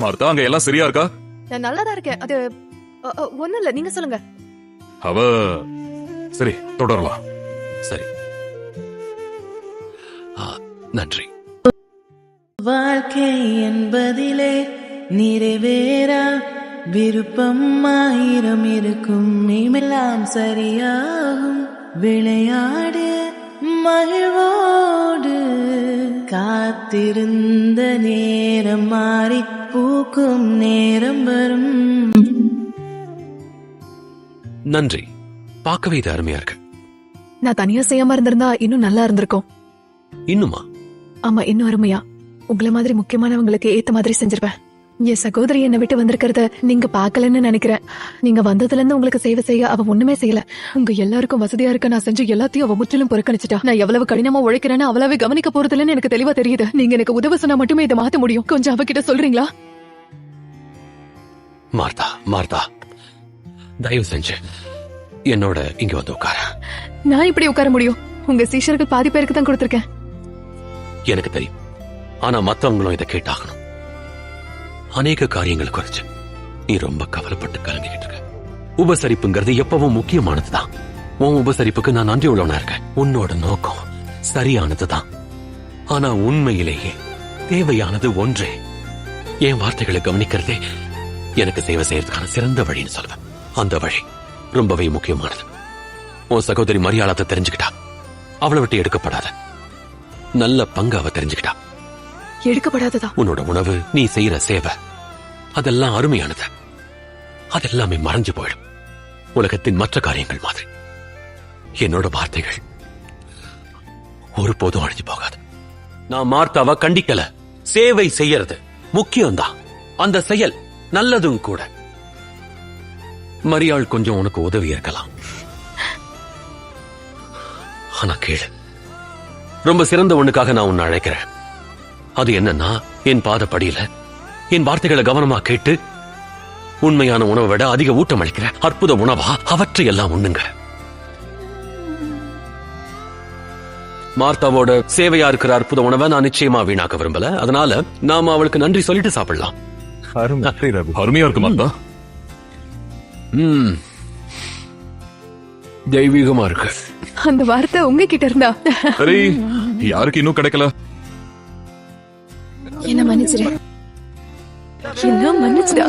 Martha அங்க எல்லாம் சரியா இருக்கா? நான் நல்லா தான் இருக்கேன். அது ஒண்ணும் இல்ல. நீங்க சொல்லுங்க. அவ சரி தொடரலாம். சரி. நன்றி. வாழ்க்கை என்பதிலே நிறைவேறா. விருப்பம் ஆயிரம் இருக்கும். இமெல்லாம் சரியாகும். விளையாடு மகிழ்வோடு காத்திருந்த நேரம் மாறி பூக்கும் நேரம் வரும். நன்றி. பார்க்கவே இது அருமையா இருக்கு. நான் தனியா செய்யாம இருந்திருந்தா இன்னும் நல்லா இருந்திருக்கும். இன்னுமா? ஆமா இன்னும் அருமையா. உங்கள மாதிரி முக்கியமானவங்களுக்கு ஏத்த மாதிரி செஞ்சிருப்பேன். என் சகோதரி என்னை விட்டு வந்திருக்கிறத நீங்க பாக்கலன்னு நினைக்கிறேன். நீங்க வந்ததுல இருந்து உங்களுக்கு சேவை செய்ய அவ ஒண்ணுமே செய்யல. உங்க எல்லாருக்கும் வசதியா இருக்க நான் செஞ்ச எல்லாத்தையும் அவ முற்றிலும் புறக்கணிச்சிட்டா நான் எவ்வளவு கடினமா உழைக்கிறேன்னு அவ்வளவு கவனிக்க போறதில்லன்னு எனக்கு தெளிவா தெரியுது. நீங்க எனக்கு உதவ சொன்னா மட்டுமே இதை மாத்த முடியும். கொஞ்சம் அவகிட்ட சொல்றீங்களா? மார்த்தா மார்த்தா தயவு செஞ்சு என்னோட இங்க வந்து உட்கார. நான் இப்படி உட்கார முடியும்? உங்க சீஷர்கள் பாதி பேருக்கு தான் கொடுத்திருக்கேன். எனக்கு தெரியும். ஆனா மத்தவங்களும் இதை கேட்டாகணும். அநேக காரியங்கள் குறைச்சு நீ ரொம்ப கவலைப்பட்டு கலங்கிக்கிட்டு இருக்க. உபசரிப்புங்கிறது எப்பவும் முக்கியமானதுதான். உன் உபசரிப்புக்கு நான் நன்றி உள்ளவனா இருக்கேன். உன்னோட நோக்கம் சரியானதுதான். ஆனா உண்மையிலேயே தேவையானது ஒன்றே. என் வார்த்தைகளை கவனிக்கிறதே எனக்கு சேவை செய்யறதுக்கான சிறந்த வழின்னு சொல்லுவேன் அந்த வழி ரொம்பவே முக்கியமானது. உன் சகோதரி மரியாதை தெரிஞ்சுக்கிட்டா. அவளை விட்டு எடுக்கப்படாத. நல்ல பங்கு அவ தெரிஞ்சுக்கிட்டா. எடுக்கப்படாததா? உன்னோட உணவு நீ செய்யற சேவை அதெல்லாம் அருமையானது. அதெல்லாமே மறைஞ்சு போயிடும். உலகத்தின் மற்ற காரியங்கள் மாதிரி. என்னோட வார்த்தைகள் ஒருபோதும் அழிஞ்சு போகாது. நான் மார்த்தாவை கண்டிக்கல. சேவை செய்யறது முக்கியம்தான். அந்த செயல் நல்லதும் கூட. மரியாள் கொஞ்சம் உனக்கு உதவி இருக்கலாம். ஆனா கேளு. ரொம்ப சிறந்த ஒண்ணுக்காக நான் உன்னை அழைக்கிறேன். அது என்னன்னா என் பாதப்படியில என் வார்த்தைகளை கவனமா கேட்டு உண்மையான உணவை விட அதிக ஊட்டம் அளிக்கிற அற்புத உணவா அவற்றை எல்லாம் உண்ணுங்க. மார்த்தாவோட சேவையா இருக்கிற அற்புத உணவை நான் நிச்சயமா வீணாக்க விரும்பல. அதனால நாம அவளுக்கு நன்றி சொல்லிட்டு சாப்பிடலாம். அருமையா இருக்கு மார்த்தா. ம். தெய்வீகமா இருக்கு. அந்த வார்த்தை உங்ககிட்ட இருந்தா. சரி யாருக்கு இன்னும் கிடைக்கல? என்ன மன்னிச்சிரு என்ன மன்னிச்சிடா